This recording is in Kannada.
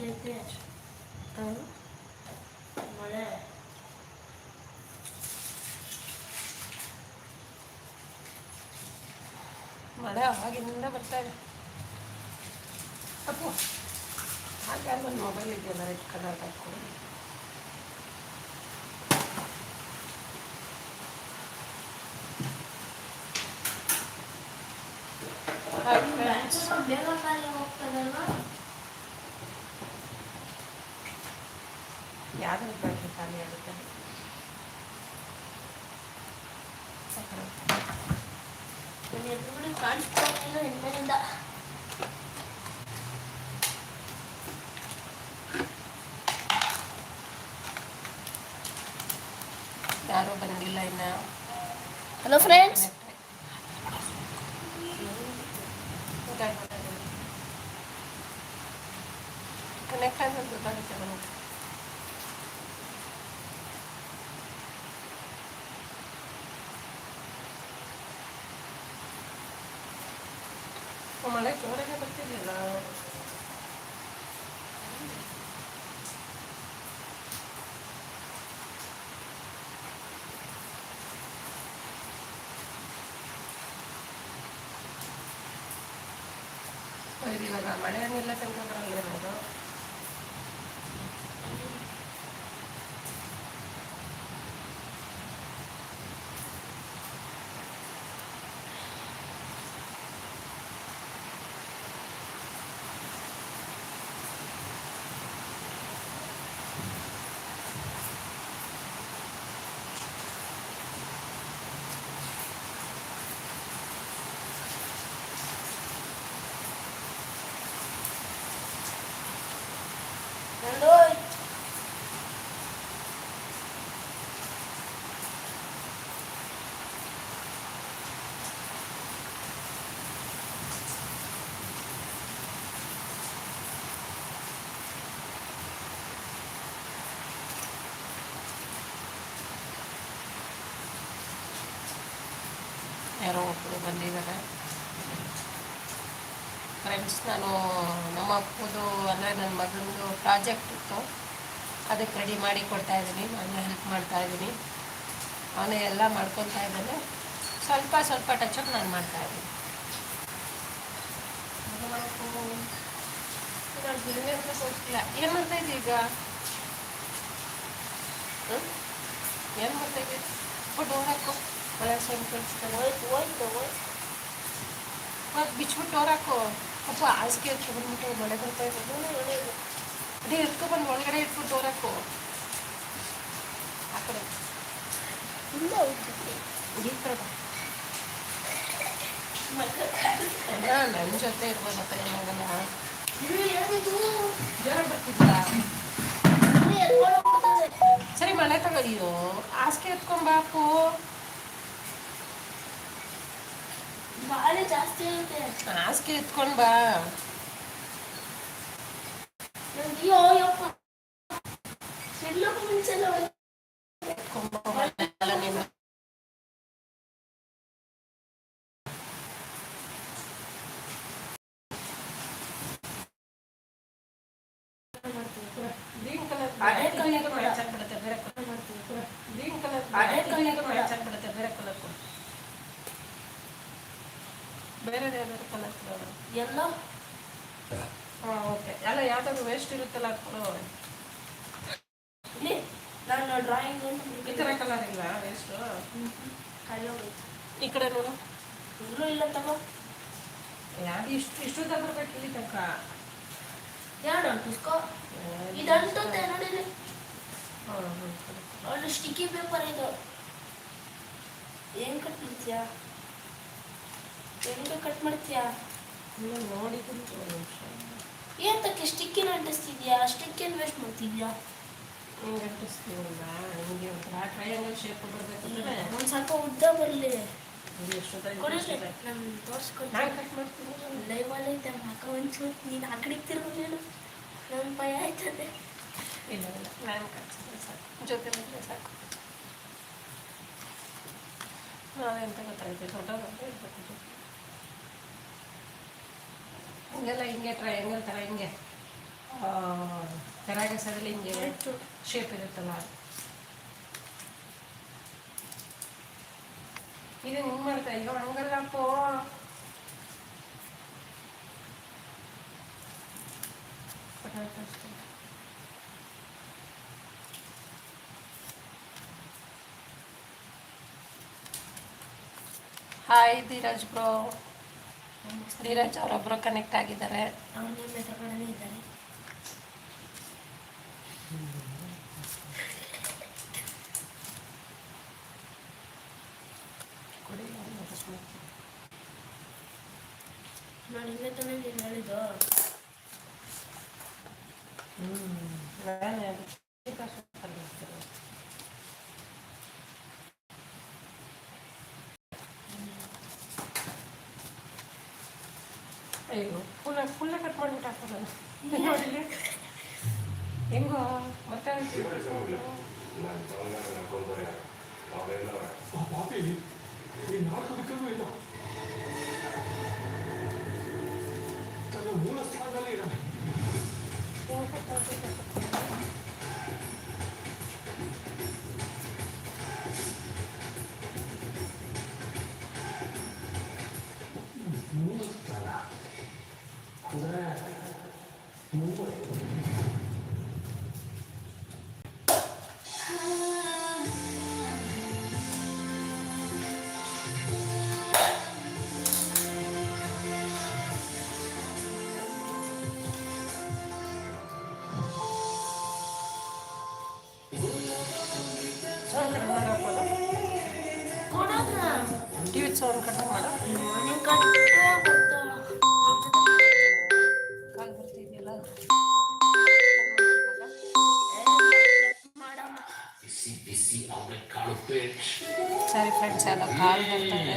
ಜೊತೆ ಮಳೆ ಮಳೆ ಅವಾಗಿಂದ ಬರ್ತಾ ಇದೆ ಅಪ್ಪು ಹಾಗೆ ಒಂದು ಮೊಬೈಲ್ ಇದೆಯಲ್ಲ ರೆಡ್ ಕಲರ್ ಹಾಕೊಂಡು ಬೇಗ ಖಾಲಿ ಹೋಗ್ತದಲ್ವಾ ಯಾವ್ದು ಬ್ಯಾಟ್ರಿ ಖಾಲಿ ಆಗುತ್ತೆ ಕಾಣಿಸ್ತಾ ಯಾರೂ ಬಂದಿಲ್ಲ ಇನ್ನು ಹಲೋ ಫ್ರೆಂಡ್ಸ್ ಮಳೆ ಜೋರಾಗೆ ಬರ್ತಿರ್ಲಿಲ್ಲ ಹೌದು, ಇವಾಗ ಮಳೆ ಏನಿಲ್ಲ ತನಕ ಬರಲ್ಲ ಯಾರೋ ಒಬ್ಬರು ಬಂದಿದ್ದಾರೆ. ಫ್ರೆಂಡ್ಸ್ ನಾನು ನಮ್ಮ ಅಪ್ಪದು ಅಂದರೆ ನನ್ನ ಮಗನದು ಪ್ರಾಜೆಕ್ಟ್ ಇತ್ತು. ಅದಕ್ಕೆ ರೆಡಿ ಮಾಡಿ ಕೊಡ್ತಾ ಇದ್ದೀನಿ. ನಾನು ಹೆಲ್ಪ್ ಮಾಡ್ತಾ ಇದ್ದೀನಿ. ಅವನೇ ಎಲ್ಲ ಮಾಡ್ಕೊತಾ ಇದ್ದಾನೆ. ಸ್ವಲ್ಪ ಸ್ವಲ್ಪ ಟಚಪ್ ನಾನು ಮಾಡ್ತಾ ಇದ್ದೀನಿ. ಏನು ಮಾಡ್ತಾ ಇದ್ದೀವಿ ಈಗ? ಏನು ಮಾಡ್ತಾ ಇದ್ದೀವಿ ಫುಡ್ ಹಾಕು ಮಳೆ ಸ್ವಲ್ಪ ಕಳಿಸ್ತಾರೆ ಹೋಯ್ತು ಹೋಯ್ತು ಹೋಯ್ತು ಮತ್ತೆ ಬಿಚ್ಬಿಟ್ಟು ಡೋರ್ ಹಾಕು ಅಪ್ಪ ಹಾಸಿಗೆ ಎತ್ಕೊಂಡ್ಬಿಟ್ಟು ಮಳೆ ಬರ್ತಾ ಇದೆ ಅದೇ ಎತ್ಕೊಬಂದು ಒಳಗಡೆ ಇಟ್ಬಿಟ್ಟು ಡೋರ್ ಹಾಕು ಆ ಕಡೆ ಇಲ್ಲ ಹೋಯ್ತು ಈ ಕಡೆ ಬಾ. ಅಲ್ಲ, ನನ್ನ ಜೊತೆ ಇರ್ಬೋದಪ್ಪ ಏನಾಗಲ್ಲ ಇದು ಏನಿದು ಜ್ವರ ಬರ್ತಿದ್ದ ಇದು ಎತ್ಕೊಂಡು ಹೋಗ್ತದೆ ಸರಿ ಮಳೆ ತಗೊಳ್ಳಿಯೋ ಹಾಸಿಗೆ ಎತ್ಕೊಂಬಾಕು ಗಾಳಿ ಜಾಸ್ತಿ ಐತೆ ಹಾಸಿಗೆ ಎತ್ಕೊಂಡ್ ಬಾ ನಂಗೆ ಅಯ್ಯೋ ಯಪ್ಪ ಎಲ್ಲಕ್ಕೂ ಮುಂಚೆಲ್ಲ ಹೋಯ್ತು. ಎತ್ಕೊಂಬ ಎಲ್ಲ ನೀನು ಗ್ರೀನ್ ಕಲರ್ ಅದೇ ಕಲರ್ colour ಮ್ಯಾಚ್ ಆಗ್ಬಿಡುತ್ತೆ ಬೇರೆ ಕಲರ್ ಗ್ರೀನ್ ಕಲರ್ ಅದೇ ಅದೇ colour ಕಲರ್ ಮ್ಯಾಚ್ ಆಗ್ಬಿಡುತ್ತೆ ಬೇರೆ ಕಲರ್ ಬೇರೆ ಯಾವ್ದಾದ್ರು ಕಲರ್ ಕೊಡೋಣ ಎಲ್ಲ? ಹಾಂ ಓಕೆ ಅಲ್ಲ ಯಾವ್ದಾದ್ರು ವೇಸ್ಟ್ ಇರುತ್ತಲ್ಲ ಕೊಡು. ನಾನು ಡ್ರಾಯಿಂಗ್ ಈ ಥರ ಕಲರ್ ಇಲ್ಲ ವೇಸ್ಟು ಈ ಕಡೆ ನೋಡು. ಇಲ್ಲೂ ಇಲ್ಲ ತಗೋ. ಯಾರು ಇಷ್ಟು ಇಷ್ಟು ಬರ್ಬೇಕು ಇಲ್ಲಿ ತನಕ. ಯಾರು ಅಂಟಿಸ್ಕೋ ಇದಂಟುತ್ತೆ ನೋಡಿಲಿ ಹಾಂ ಹ್ಞೂ ಅವಳು ಸ್ಟಿಕ್ಕಿ ಪೇಪರ್ ಇದು. ಏನು ಕಟ್ ಹೆಂಗ ಕಟ್ ಮಾಡ್ತೀಯಾ? ಇಲ್ಲ ನೋಡಿದ್ದೀನಿ ಒಂದು ನಿಮಿಷ. ಏನ್ ತಕ್ಕೆ ಸ್ಟಿಕ್ಕಿನ ಅಂಟಿಸ್ತಿದ್ಯಾ? ಸ್ಟಿಕ್ಕಿನ ವೇಸ್ಟ್ ಮಾಡ್ತಿದ್ಯಾ? ಹಿಂಗೆ ಅಂಟಿಸ್ತೀವಲ್ಲ ಹಿಂಗೆ ಒಂಥರ ಟ್ರಯಾಂಗಲ್ ಶೇಪ್ ಬರ್ಬೇಕಂದ್ರೆ ಒಂದು ಸ್ವಲ್ಪ ಉದ್ದ ಬರಲಿ. ನಾನು ನಾನು ಕಟ್ ಮಾಡ್ತೀನಿ. ಐತೆ ಒಂಚೂರು ನೀನು ಆ ಕಡೆಗೆ ತಿರ್ಗಲೇನು ನನ್ನ ಭಯ ಆಯ್ತದೆ. ಇಲ್ಲ ಇಲ್ಲ. ನಾನು ಕಟ್ಸಿದ್ರೆ ಸಾಕು. ಜೊತೆ ಬಂದರೆ ಸಾಕು. ಎಂತ ಗೊತ್ತಾಯ್ತು? ದೊಡ್ಡ ಇರ್ಬೇಕು ಹಿಂಗೆಲ್ಲ ಹಿಂಗೆ ಟ್ರಯಾಂಗಲ್ ಥರ ಹಿಂಗೆ ತೆರಾಗಸದಲ್ಲಿ ಹಿಂಗೆ ಶೇಪ್ ಇರುತ್ತಲ್ಲ. ಇದು ಹಿಂಗೆ ಮಾಡ್ತಾ ಅಯ್ಯೋ ಹಂಗಲ್ಲಪ್ಪೋ. ಹಾಯ್ ಧೀರಜ್ ಬ್ರೋ ಧೀರಜ್ ಅವರೊಬ್ಬರು ಕನೆಕ್ಟ್ ಆಗಿದ್ದಾರೆ ಇದ್ದಾರೆ ಕೊಡಿ ನಾನು ಅಕಸ್ಮಾತ್. ನಾನು ಇಲ್ಲೇ ತಾನೇ ನೀನು ಹೇಳಿದ್ದು ವ್ಯಾನ್ ಅಯ್ಯೋ ಫುಲ್ಲ ಫುಲ್ಲ ಕಟ್ ಮಾಡ್ಬಿಟ್ಟು ಹೆಂಗೋ ಮತ್ತೆ ತನ್ನ ಮೂಲ ಸ್ಥಾನದಲ್ಲಿ ಇದ್ದಾನೆ. Kau nak? Dia cakap nak. Nenek kau. ಸರಿ ಫ್ರೆಂಡ್ಸ್ ಎಲ್ಲ ಕಾಲ್ ಬರ್ತದೆ